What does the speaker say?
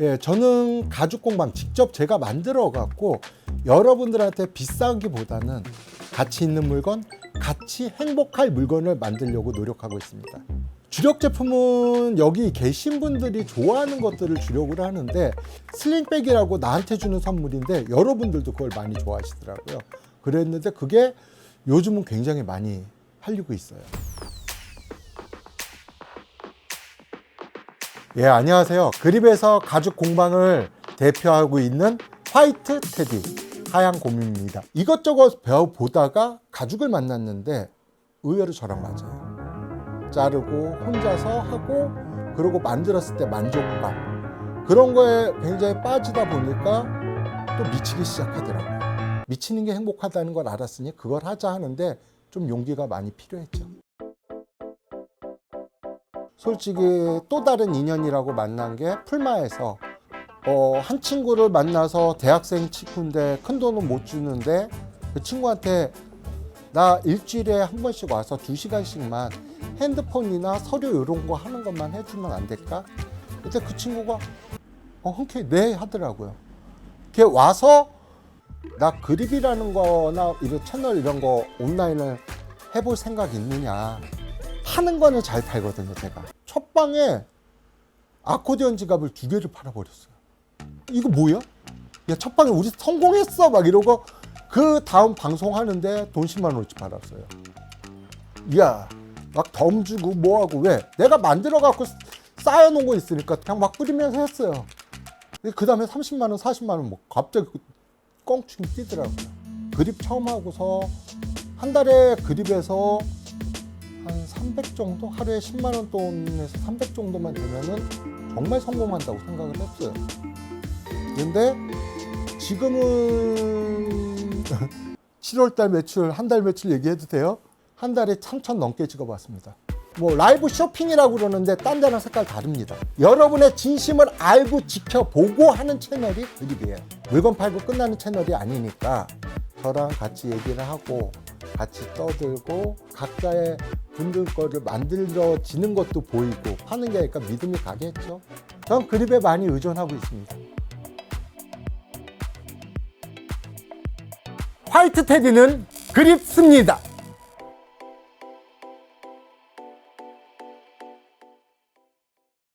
예, 저는 가죽 공방 직접 제가 만들어 갖고 여러분들한테 비싸기보다는 가치 있는 물건, 같이 행복할 물건을 만들려고 노력하고 있습니다. 주력 제품은 여기 계신 분들이 좋아하는 것들을 주력을 하는데 슬링백이라고 나한테 주는 선물인데 여러분들도 그걸 많이 좋아하시더라고요. 그랬는데 그게 요즘은 굉장히 많이 팔리고 있어요. 예, 안녕하세요. 그립에서 가죽 공방을 대표하고 있는 화이트 테디 하양 고민입니다. 이것저것 배워보다가 가죽을 만났는데 의외로 저랑 맞아요. 자르고 혼자서 하고 그리고 만들었을 때 만족감 그런 거에 굉장히 빠지다 보니까 또 미치기 시작하더라고요. 미치는 게 행복하다는 걸 알았으니 그걸 하자 하는데 좀 용기가 많이 필요했죠. 솔직히 또 다른 인연이라고 만난 게 풀마에서 어, 한 친구를 만나서 대학생 친구인데 큰 돈은 못 주는데 그 친구한테 나 일주일에 한 번씩 와서 두 시간씩만 핸드폰이나 서류 이런 거 하는 것만 해주면 안 될까? 그때 그 친구가 어, 흔쾌히 네 하더라고요. 걔 와서 나 그립이라는 거나 이런 채널 이런 거 온라인을 해볼 생각 있느냐 파는 거는 잘 팔거든요 제가. 첫 방에 아코디언 지갑을 두 개를 팔아버렸어요. 이거 뭐야? 야 첫 방에 우리 성공했어! 막 이러고 그 다음 방송하는데 돈 10만 원어치 팔았어요. 야 막 덤 주고 뭐하고 왜? 내가 만들어 갖고 쌓여놓은 거 있으니까 그냥 막 뿌리면서 했어요. 그 다음에 30만 원 40만 원 뭐 갑자기 껑충 뛰더라고요. 그립 처음 하고서 한 달에 그립에서 한 300 정도 하루에 10만 원 돈에서 300 정도만 되면은 정말 성공한다고 생각을 했어요. 근데 지금은 7월 달 매출 한 달 매출 얘기해도 돼요? 한 달에 3천 넘게 찍어봤습니다. 뭐 라이브 쇼핑이라고 그러는데 딴 데랑 색깔 다릅니다. 여러분의 진심을 알고 지켜보고 하는 채널이 그립이에요. 물건 팔고 끝나는 채널이 아니니까 저랑 같이 얘기를 하고 같이 떠들고 각자의 분들 거를 만들어지는 것도 보이고 하는 게 아니까 믿음이 가겠죠. 전 그립에 많이 의존하고 있습니다. 화이트 테디는 그립습니다.